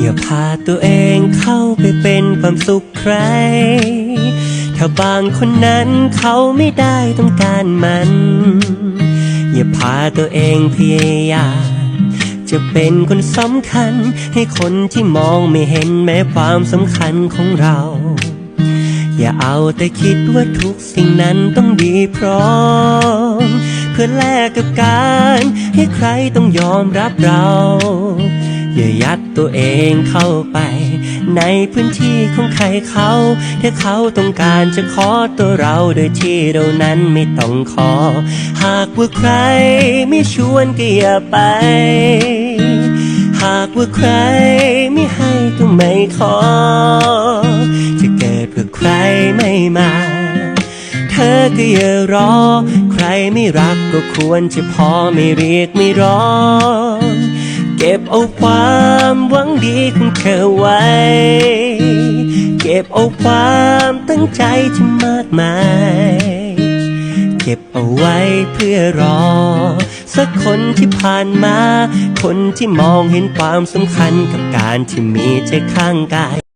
อย่าพาตัวเองเข้าไปเป็นความสุขใคร ถ้าบางคนนั้นเขาไม่ได้ต้องการมัน อย่าพาตัวเองพยายามจะเป็นคนสำคัญ ให้คนที่มองไม่เห็นแม้ความสำคัญของเรา อย่าเอาแต่คิดว่าทุกสิ่งนั้นต้องดีพร้อม เพื่อแลกกับการ ให้ใครต้องยอมรับเรา ยัดตัวเองเข้าไป ในพื้นที่ของใครเขาถ้าเขาต้องการจะขอตัวเราโดยที่เรานั้นไม่ต้องขอ หากว่าใครไม่ชวนก็อย่าไป หากว่าใครไม่ให้ก็ไม่ขอ จะเกิดเพื่อใครไม่มาเธอก็อย่ารอ ใครไม่รักก็ควรจะพอไม่เรียกไม่ร้อง เก็บเอาความหวังดีของเธอไว้ เก็บเอาความตั้งใจที่มากมาย เก็บเอาไว้เพื่อรอ สักคนที่ผ่านมา คนที่มองเห็นความสำคัญกับการที่มีใจข้างกาย